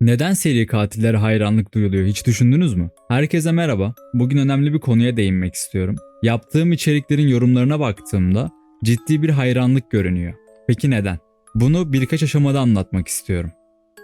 Neden seri katillere hayranlık duyuluyor hiç düşündünüz mü? Herkese merhaba. Bugün önemli bir konuya değinmek istiyorum. Yaptığım içeriklerin yorumlarına baktığımda ciddi bir hayranlık görünüyor. Peki neden? Bunu birkaç aşamada anlatmak istiyorum.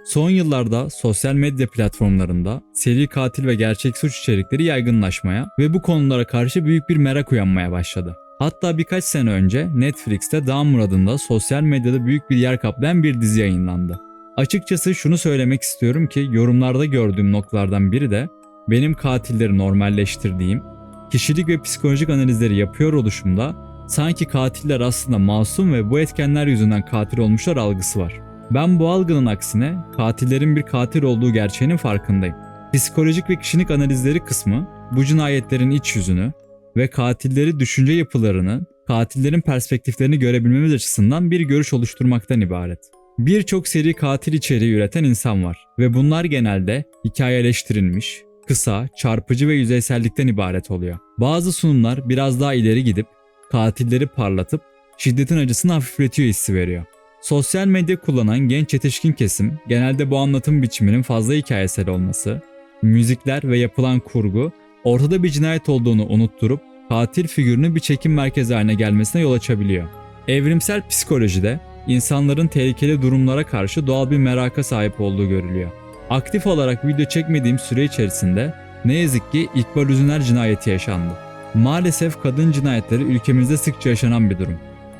Son yıllarda sosyal medya platformlarında seri katil ve gerçek suç içerikleri yaygınlaşmaya ve bu konulara karşı büyük bir merak uyanmaya başladı. Hatta birkaç sene önce Netflix'te Dahmer adında sosyal medyada büyük bir yer kaplayan bir dizi yayınlandı. Açıkçası şunu söylemek istiyorum ki yorumlarda gördüğüm noktalardan biri de benim katilleri normalleştirdiğim, kişilik ve psikolojik analizleri yapıyor oluşumda sanki katiller aslında masum ve bu etkenler yüzünden katil olmuşlar algısı var. Ben bu algının aksine katillerin bir katil olduğu gerçeğinin farkındayım. Psikolojik ve kişilik analizleri kısmı bu cinayetlerin iç yüzünü ve katilleri düşünce yapılarını, katillerin perspektiflerini görebilmemiz açısından bir görüş oluşturmaktan ibaret. Birçok seri katil içeriği üreten insan var ve bunlar genelde hikayeleştirilmiş, kısa, çarpıcı ve yüzeysellikten ibaret oluyor. Bazı sunumlar biraz daha ileri gidip katilleri parlatıp şiddetin acısını hafifletiyor hissi veriyor. Sosyal medya kullanan genç yetişkin kesim genelde bu anlatım biçiminin fazla hikayesel olması, müzikler ve yapılan kurgu ortada bir cinayet olduğunu unutturup katil figürünün bir çekim merkezi haline gelmesine yol açabiliyor. Evrimsel psikolojide insanların tehlikeli durumlara karşı doğal bir meraka sahip olduğu görülüyor. Aktif olarak video çekmediğim süre içerisinde ne yazık ki İkbal Üzüner cinayeti yaşandı. Maalesef kadın cinayetleri ülkemizde sıkça yaşanan bir durum.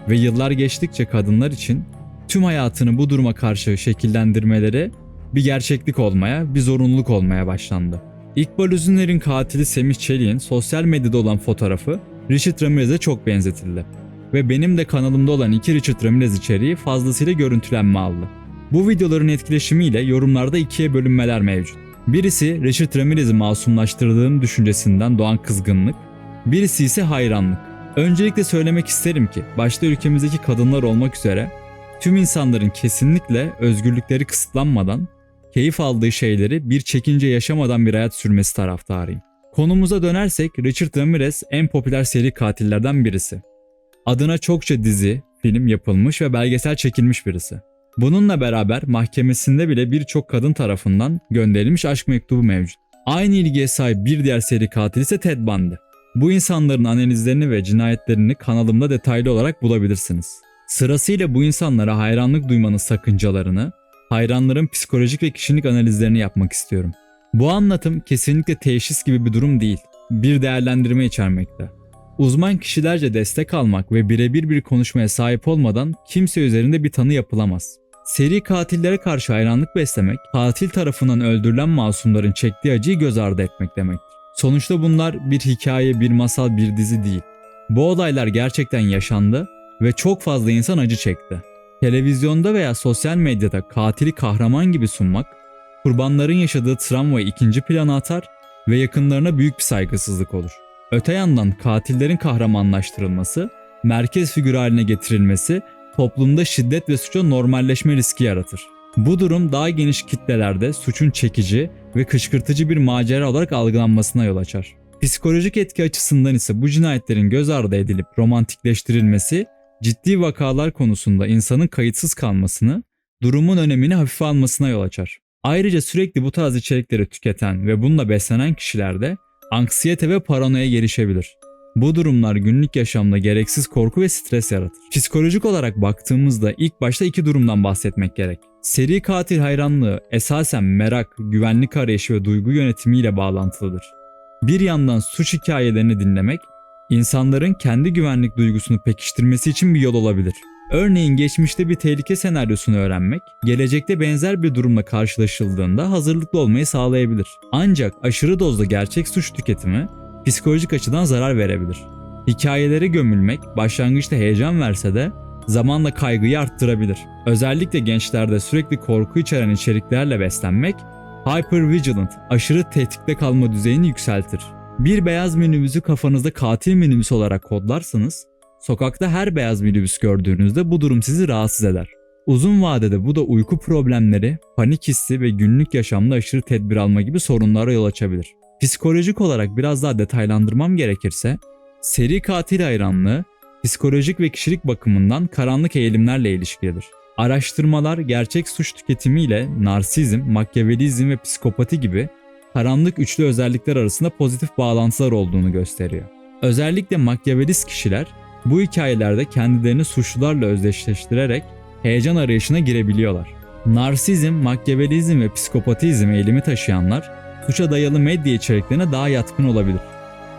Ve yıllar geçtikçe kadınlar için tüm hayatını bu duruma karşı şekillendirmeleri bir gerçeklik olmaya, bir zorunluluk olmaya başlandı. İkbal Üzüner'in katili Semih Çelik'in sosyal medyada olan fotoğrafı Richard Ramirez'e çok benzetildi. Ve benim de kanalımda olan iki Richard Ramirez içeriği fazlasıyla görüntülenme aldı. Bu videoların etkileşimiyle yorumlarda ikiye bölünmeler mevcut. Birisi Richard Ramirez'i masumlaştırdığım düşüncesinden doğan kızgınlık, birisi ise hayranlık. Öncelikle söylemek isterim ki başta ülkemizdeki kadınlar olmak üzere tüm insanların kesinlikle özgürlükleri kısıtlanmadan keyif aldığı şeyleri bir çekince yaşamadan bir hayat sürmesi taraftarıyım. Konumuza dönersek Richard Ramirez en popüler seri katillerden birisi. Adına çokça dizi, film yapılmış ve belgesel çekilmiş birisi. Bununla beraber mahkemesinde bile birçok kadın tarafından gönderilmiş aşk mektubu mevcut. Aynı ilgiye sahip bir diğer seri katil ise Ted Bundy. Bu insanların analizlerini ve cinayetlerini kanalımda detaylı olarak bulabilirsiniz. Sırasıyla bu insanlara hayranlık duymanın sakıncalarını, hayranların psikolojik ve kişilik analizlerini yapmak istiyorum. Bu anlatım kesinlikle teşhis gibi bir durum değil, bir değerlendirme içermekte. Uzman kişilerce destek almak ve birebir bir konuşmaya sahip olmadan kimse üzerinde bir tanı yapılamaz. Seri katillere karşı hayranlık beslemek, katil tarafından öldürülen masumların çektiği acıyı göz ardı etmek demektir. Sonuçta bunlar bir hikaye, bir masal, bir dizi değil. Bu olaylar gerçekten yaşandı ve çok fazla insan acı çekti. Televizyonda veya sosyal medyada katili kahraman gibi sunmak, kurbanların yaşadığı travmayı ikinci plana atar ve yakınlarına büyük bir saygısızlık olur. Öte yandan katillerin kahramanlaştırılması, merkez figür haline getirilmesi toplumda şiddet ve suça normalleşme riski yaratır. Bu durum daha geniş kitlelerde suçun çekici ve kışkırtıcı bir macera olarak algılanmasına yol açar. Psikolojik etki açısından ise bu cinayetlerin göz ardı edilip romantikleştirilmesi ciddi vakalar konusunda insanın kayıtsız kalmasını, durumun önemini hafife almasına yol açar. Ayrıca sürekli bu tarz içerikleri tüketen ve bununla beslenen kişilerde anksiyete ve paranoya gelişebilir. Bu durumlar günlük yaşamda gereksiz korku ve stres yaratır. Psikolojik olarak baktığımızda ilk başta iki durumdan bahsetmek gerek. Seri katil hayranlığı esasen merak, güvenlik arayışı ve duygu yönetimiyle bağlantılıdır. Bir yandan suç hikayelerini dinlemek, insanların kendi güvenlik duygusunu pekiştirmesi için bir yol olabilir. Örneğin geçmişte bir tehlike senaryosunu öğrenmek, gelecekte benzer bir durumla karşılaşıldığında hazırlıklı olmayı sağlayabilir. Ancak aşırı dozda gerçek suç tüketimi psikolojik açıdan zarar verebilir. Hikayelere gömülmek başlangıçta heyecan verse de zamanla kaygıyı arttırabilir. Özellikle gençlerde sürekli korku içeren içeriklerle beslenmek hypervigilant, aşırı tetikte kalma düzeyini yükseltir. Bir beyaz minibüsü kafanızda katil minibüs olarak kodlarsanız, sokakta her beyaz minibüs gördüğünüzde bu durum sizi rahatsız eder. Uzun vadede bu da uyku problemleri, panik hissi ve günlük yaşamda aşırı tedbir alma gibi sorunlara yol açabilir. Psikolojik olarak biraz daha detaylandırmam gerekirse, seri katil hayranlığı psikolojik ve kişilik bakımından karanlık eğilimlerle ilişkilidir. Araştırmalar gerçek suç tüketimiyle narsizm, makyavelizm ve psikopati gibi karanlık üçlü özellikler arasında pozitif bağlantılar olduğunu gösteriyor. Özellikle makyavelist kişiler bu hikayelerde kendilerini suçlularla özdeşleştirerek heyecan arayışına girebiliyorlar. Narsizm, makyavelizm ve psikopatizm eğilimi taşıyanlar suça dayalı medya içeriklerine daha yatkın olabilir.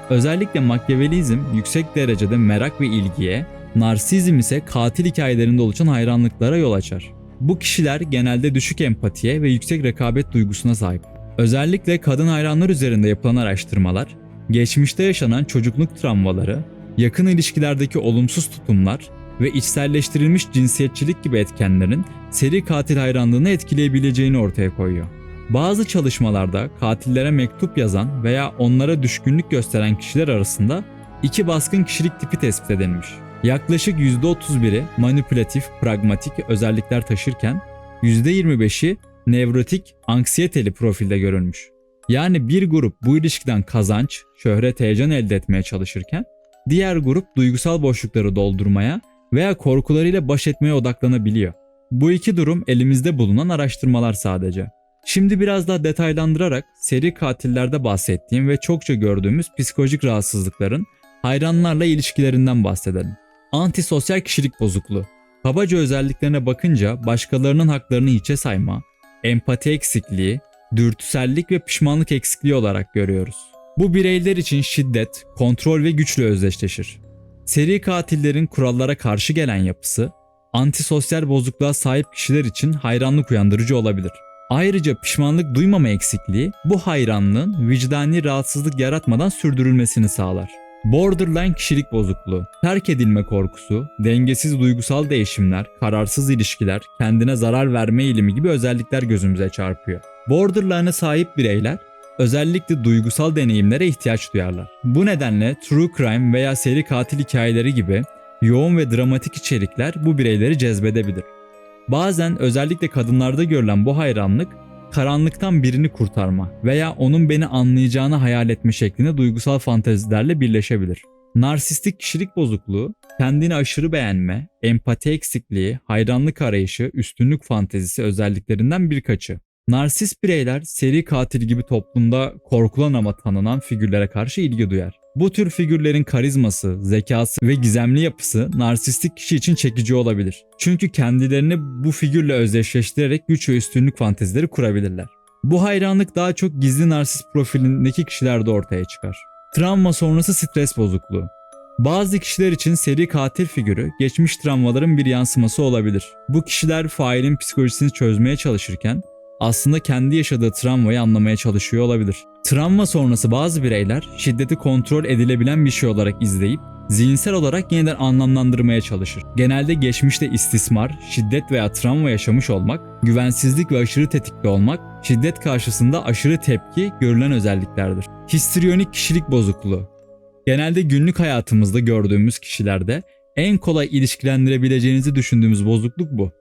Özellikle makyavelizm yüksek derecede merak ve ilgiye, narsizm ise katil hikayelerinde oluşan hayranlıklara yol açar. Bu kişiler genelde düşük empatiye ve yüksek rekabet duygusuna sahip. Özellikle kadın hayranlar üzerinde yapılan araştırmalar, geçmişte yaşanan çocukluk travmaları, yakın ilişkilerdeki olumsuz tutumlar ve içselleştirilmiş cinsiyetçilik gibi etkenlerin seri katil hayranlığını etkileyebileceğini ortaya koyuyor. Bazı çalışmalarda katillere mektup yazan veya onlara düşkünlük gösteren kişiler arasında iki baskın kişilik tipi tespit edilmiş. Yaklaşık %31'i manipülatif, pragmatik özellikler taşırken %25'i nevrotik, anksiyeteli profilde görülmüş. Yani bir grup bu ilişkiden kazanç, şöhret, heyecan elde etmeye çalışırken diğer grup duygusal boşlukları doldurmaya veya korkularıyla baş etmeye odaklanabiliyor. Bu iki durum elimizde bulunan araştırmalar sadece. Şimdi biraz daha detaylandırarak seri katillerde bahsettiğim ve çokça gördüğümüz psikolojik rahatsızlıkların hayranlarla ilişkilerinden bahsedelim. Antisosyal kişilik bozukluğu. Kabaca özelliklerine bakınca başkalarının haklarını hiçe sayma, empati eksikliği, dürtüsellik ve pişmanlık eksikliği olarak görüyoruz. Bu bireyler için şiddet, kontrol ve güçle özdeşleşir. Seri katillerin kurallara karşı gelen yapısı, antisosyal bozukluğa sahip kişiler için hayranlık uyandırıcı olabilir. Ayrıca pişmanlık duymama eksikliği bu hayranlığın vicdani rahatsızlık yaratmadan sürdürülmesini sağlar. Borderline kişilik bozukluğu, terk edilme korkusu, dengesiz duygusal değişimler, kararsız ilişkiler, kendine zarar verme eğilimi gibi özellikler gözümüze çarpıyor. Borderline'a sahip bireyler özellikle duygusal deneyimlere ihtiyaç duyarlar. Bu nedenle true crime veya seri katil hikayeleri gibi yoğun ve dramatik içerikler bu bireyleri cezbedebilir. Bazen özellikle kadınlarda görülen bu hayranlık karanlıktan birini kurtarma veya onun beni anlayacağını hayal etme şeklinde duygusal fantezilerle birleşebilir. Narsistik kişilik bozukluğu, kendini aşırı beğenme, empati eksikliği, hayranlık arayışı, üstünlük fantezisi özelliklerinden birkaçı. Narsist bireyler seri katil gibi toplumda korkulan ama tanınan figürlere karşı ilgi duyar. Bu tür figürlerin karizması, zekası ve gizemli yapısı narsistik kişi için çekici olabilir. Çünkü kendilerini bu figürle özdeşleştirerek güç ve üstünlük fantezileri kurabilirler. Bu hayranlık daha çok gizli narsist profilindeki kişilerde ortaya çıkar. Travma sonrası stres bozukluğu. Bazı kişiler için seri katil figürü geçmiş travmaların bir yansıması olabilir. Bu kişiler failin psikolojisini çözmeye çalışırken aslında kendi yaşadığı travmayı anlamaya çalışıyor olabilir. Travma sonrası bazı bireyler şiddeti kontrol edilebilen bir şey olarak izleyip zihinsel olarak yeniden anlamlandırmaya çalışır. Genelde geçmişte istismar, şiddet veya travma yaşamış olmak, güvensizlik ve aşırı tetikte olmak, şiddet karşısında aşırı tepki görülen özelliklerdir. Histriyonik kişilik bozukluğu. Genelde günlük hayatımızda gördüğümüz kişilerde en kolay ilişkilendirebileceğinizi düşündüğümüz bozukluk bu.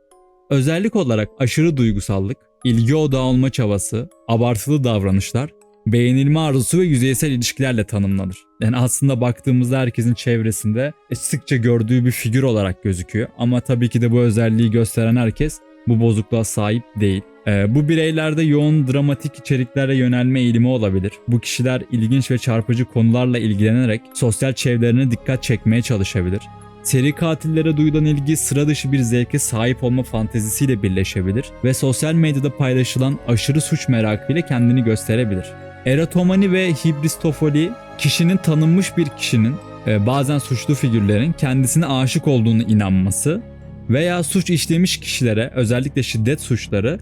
Özellik olarak aşırı duygusallık, ilgi odağı olma çabası, abartılı davranışlar, beğenilme arzusu ve yüzeysel ilişkilerle tanımlanır. Yani aslında baktığımızda herkesin çevresinde sıkça gördüğü bir figür olarak gözüküyor. Ama tabii ki de bu özelliği gösteren herkes bu bozukluğa sahip değil. Ee, bu bireylerde yoğun dramatik içeriklere yönelme eğilimi olabilir. Bu kişiler ilginç ve çarpıcı konularla ilgilenerek sosyal çevrelerine dikkat çekmeye çalışabilir. Seri katillere duyulan ilgi sıra dışı bir zevke sahip olma fantezisiyle birleşebilir ve sosyal medyada paylaşılan aşırı suç merakıyla kendini gösterebilir. Erotomani ve hibristofoli kişinin tanınmış bir kişinin e, bazen suçlu figürlerin kendisine aşık olduğunu inanması veya suç işlemiş kişilere özellikle şiddet suçları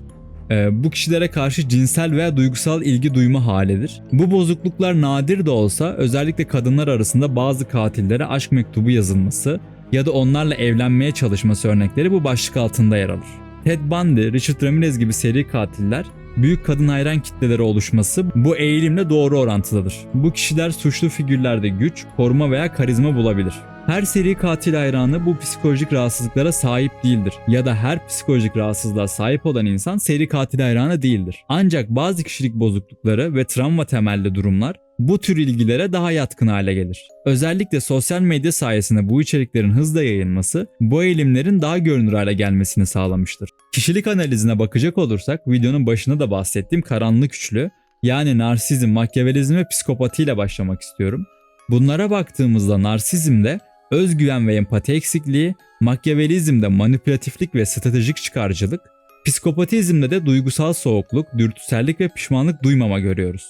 e, bu kişilere karşı cinsel veya duygusal ilgi duyma halidir. Bu bozukluklar nadir de olsa özellikle kadınlar arasında bazı katillere aşk mektubu yazılması ya da onlarla evlenmeye çalışması örnekleri bu başlık altında yer alır. Ted Bundy, Richard Ramirez gibi seri katiller büyük kadın hayran kitleleri oluşması bu eğilimle doğru orantılıdır. Bu kişiler suçlu figürlerde güç, koruma veya karizma bulabilir. Her seri katil hayranı bu psikolojik rahatsızlıklara sahip değildir ya da her psikolojik rahatsızlığa sahip olan insan seri katil hayranı değildir. Ancak bazı kişilik bozuklukları ve travma temelli durumlar bu tür ilgilere daha yatkın hale gelir. Özellikle sosyal medya sayesinde bu içeriklerin hızla yayılması bu eğilimlerin daha görünür hale gelmesini sağlamıştır. Kişilik analizine bakacak olursak videonun başında da bahsettiğim karanlık üçlü yani narsizm, makyavelizm ve psikopatiyle başlamak istiyorum. Bunlara baktığımızda narsizmde özgüven ve empati eksikliği, makyavelizmde manipülatiflik ve stratejik çıkarcılık, psikopatizmde de duygusal soğukluk, dürtüsellik ve pişmanlık duymama görüyoruz.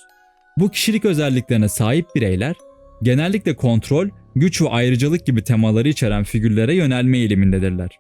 Bu kişilik özelliklerine sahip bireyler genellikle kontrol, güç ve ayrıcalık gibi temaları içeren figürlere yönelme eğilimindedirler.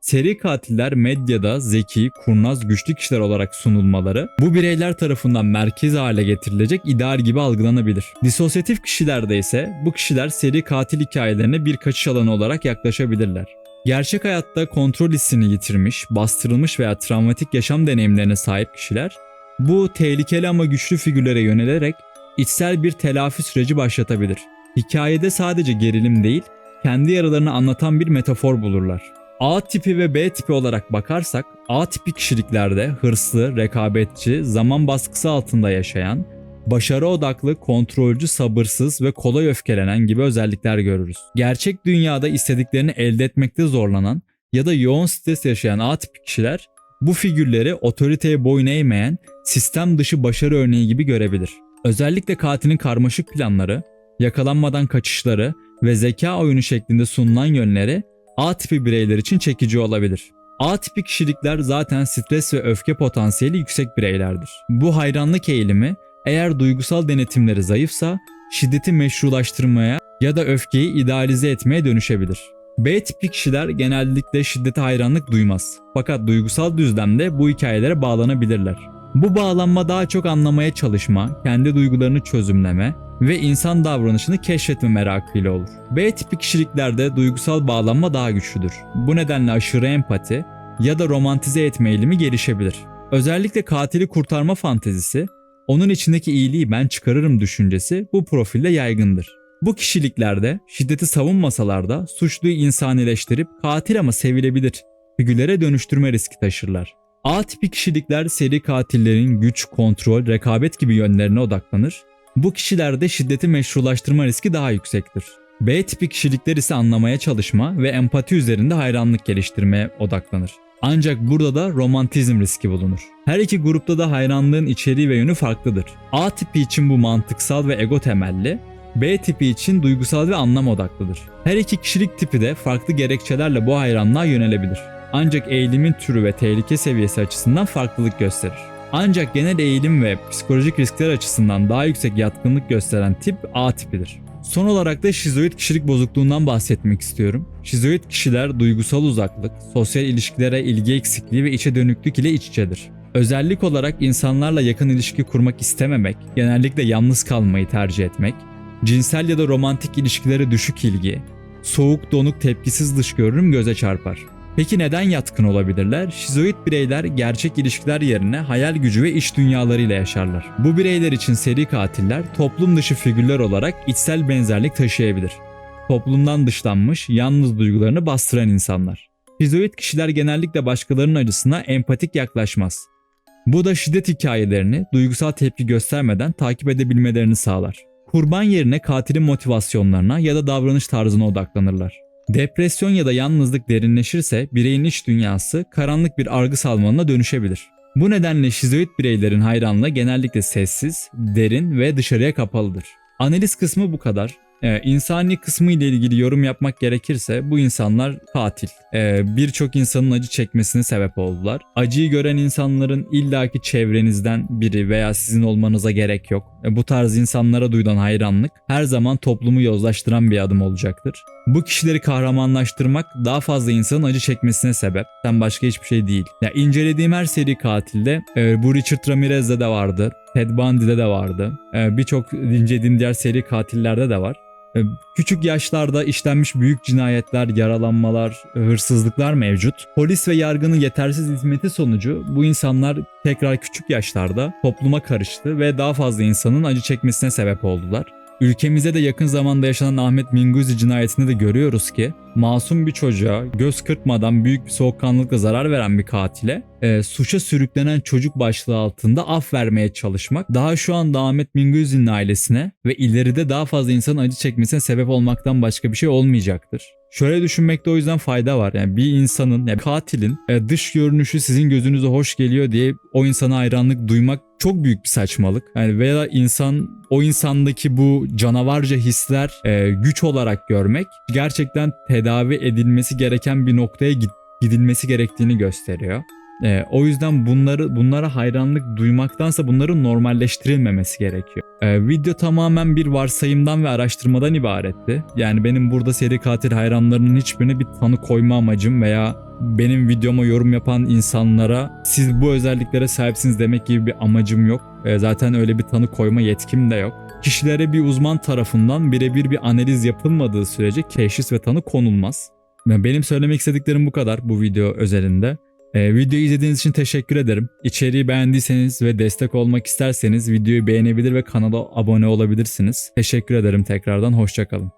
Seri katiller medyada zeki, kurnaz, güçlü kişiler olarak sunulmaları bu bireyler tarafından merkez hale getirilecek ideal gibi algılanabilir. Disosyatif kişilerde ise bu kişiler seri katil hikayelerine bir kaçış alanı olarak yaklaşabilirler. Gerçek hayatta kontrol hissini yitirmiş, bastırılmış veya travmatik yaşam deneyimlerine sahip kişiler bu tehlikeli ama güçlü figürlere yönelerek içsel bir telafi süreci başlatabilir. Hikayede sadece gerilim değil, kendi yaralarını anlatan bir metafor bulurlar. A tipi ve B tipi olarak bakarsak A tipi kişiliklerde hırslı, rekabetçi, zaman baskısı altında yaşayan, başarı odaklı, kontrolcü, sabırsız ve kolay öfkelenen gibi özellikler görürüz. Gerçek dünyada istediklerini elde etmekte zorlanan ya da yoğun stres yaşayan A tipi kişiler bu figürleri otoriteye boyun eğmeyen, sistem dışı başarı örneği gibi görebilir. Özellikle katilin karmaşık planları, yakalanmadan kaçışları ve zeka oyunu şeklinde sunulan yönleri A tipi bireyler için çekici olabilir. A tipi kişilikler zaten stres ve öfke potansiyeli yüksek bireylerdir. Bu hayranlık eğilimi eğer duygusal denetimleri zayıfsa şiddeti meşrulaştırmaya ya da öfkeyi idealize etmeye dönüşebilir. B tipi kişiler genellikle şiddete hayranlık duymaz. Fakat duygusal düzlemde bu hikayelere bağlanabilirler. Bu bağlanma daha çok anlamaya çalışma, kendi duygularını çözümleme ve insan davranışını keşfetme merakıyla olur. B tipi kişiliklerde duygusal bağlanma daha güçlüdür. Bu nedenle aşırı empati ya da romantize etme eğilimi gelişebilir. Özellikle katili kurtarma fantezisi, onun içindeki iyiliği ben çıkarırım düşüncesi bu profilde yaygındır. Bu kişiliklerde şiddeti savunmasalar da suçluyu insanileştirip katil ama sevilebilir figürlere dönüştürme riski taşırlar. A tipi kişilikler seri katillerin güç, kontrol, rekabet gibi yönlerine odaklanır. Bu kişilerde şiddeti meşrulaştırma riski daha yüksektir. B tipi kişilikler ise anlamaya çalışma ve empati üzerinde hayranlık geliştirmeye odaklanır. Ancak burada da romantizm riski bulunur. Her iki grupta da hayranlığın içeriği ve yönü farklıdır. A tipi için bu mantıksal ve ego temelli, B tipi için duygusal ve anlam odaklıdır. Her iki kişilik tipi de farklı gerekçelerle bu hayranlığa yönelebilir. Ancak eğilimin türü ve tehlike seviyesi açısından farklılık gösterir. Ancak genel eğilim ve psikolojik riskler açısından daha yüksek yatkınlık gösteren tip A tipidir. Son olarak da şizoid kişilik bozukluğundan bahsetmek istiyorum. Şizoid kişiler duygusal uzaklık, sosyal ilişkilere ilgi eksikliği ve içe dönüklük ile iç içedir. Özellik olarak insanlarla yakın ilişki kurmak istememek, genellikle yalnız kalmayı tercih etmek, cinsel ya da romantik ilişkilere düşük ilgi, soğuk, donuk, tepkisiz dış görünüm göze çarpar. Peki neden yatkın olabilirler? Şizoid bireyler gerçek ilişkiler yerine hayal gücü ve iş dünyalarıyla yaşarlar. Bu bireyler için seri katiller toplum dışı figürler olarak içsel benzerlik taşıyabilir. Toplumdan dışlanmış, yalnız duygularını bastıran insanlar. Şizoid kişiler genellikle başkalarının acısına empatik yaklaşmaz. Bu da şiddet hikayelerini duygusal tepki göstermeden takip edebilmelerini sağlar. Kurban yerine katilin motivasyonlarına ya da davranış tarzına odaklanırlar. Depresyon ya da yalnızlık derinleşirse bireyin iç dünyası karanlık bir argı salmanına dönüşebilir. Bu nedenle şizoid bireylerin hayranlığı genellikle sessiz, derin ve dışarıya kapalıdır. Analiz kısmı bu kadar. Ee, insani kısmı ile ilgili yorum yapmak gerekirse bu insanlar katil. Ee, Birçok insanın acı çekmesine sebep oldular. Acıyı gören insanların illaki çevrenizden biri veya sizin olmanıza gerek yok. Ee, bu tarz insanlara duyulan hayranlık her zaman toplumu yozlaştıran bir adım olacaktır. Bu kişileri kahramanlaştırmak daha fazla insanın acı çekmesine sebep. Sen başka hiçbir şey değil. Ya incelediğim her seri katilde e, bu Richard Ramirez'de de vardı. Ted Bundy'de de vardı. E, Birçok incelediğim diğer seri katillerde de var. E, Küçük yaşlarda işlenmiş büyük cinayetler, yaralanmalar, hırsızlıklar mevcut. Polis ve yargının yetersiz hizmeti sonucu bu insanlar tekrar küçük yaşlarda topluma karıştı ve daha fazla insanın acı çekmesine sebep oldular. Ülkemizde de yakın zamanda yaşanan Ahmet Minguzi cinayetinde de görüyoruz ki masum bir çocuğa göz kırpmadan büyük bir soğukkanlılıkla zarar veren bir katile e, suça sürüklenen çocuk başlığı altında af vermeye çalışmak daha şu anda Ahmet Minguzi'nin ailesine ve ileride daha fazla insanın acı çekmesine sebep olmaktan başka bir şey olmayacaktır. Şöyle düşünmekte o yüzden fayda var. Yani bir insanın, yani katilin e, dış görünüşü sizin gözünüze hoş geliyor diye o insana hayranlık duymak çok büyük bir saçmalık. Yani veya insan o insandaki bu canavarca hisler e, güç olarak görmek gerçekten tedavi edilmesi gereken bir noktaya gidilmesi gerektiğini gösteriyor. E, o yüzden bunları bunlara hayranlık duymaktansa bunların normalleştirilmemesi gerekiyor. E, video tamamen bir varsayımdan ve araştırmadan ibaretti. Yani benim burada seri katil hayranlarının hiçbirine bir tanı koyma amacım veya benim videoma yorum yapan insanlara siz bu özelliklere sahipsiniz demek gibi bir amacım yok. E, zaten öyle bir tanı koyma yetkim de yok. Kişilere bir uzman tarafından birebir bir analiz yapılmadığı sürece teşhis ve tanı konulmaz. Benim söylemek istediklerim bu kadar bu video özelinde. Ee, videoyu izlediğiniz için teşekkür ederim. İçeriği beğendiyseniz ve destek olmak isterseniz videoyu beğenebilir ve kanala abone olabilirsiniz. Teşekkür ederim tekrardan. Hoşçakalın.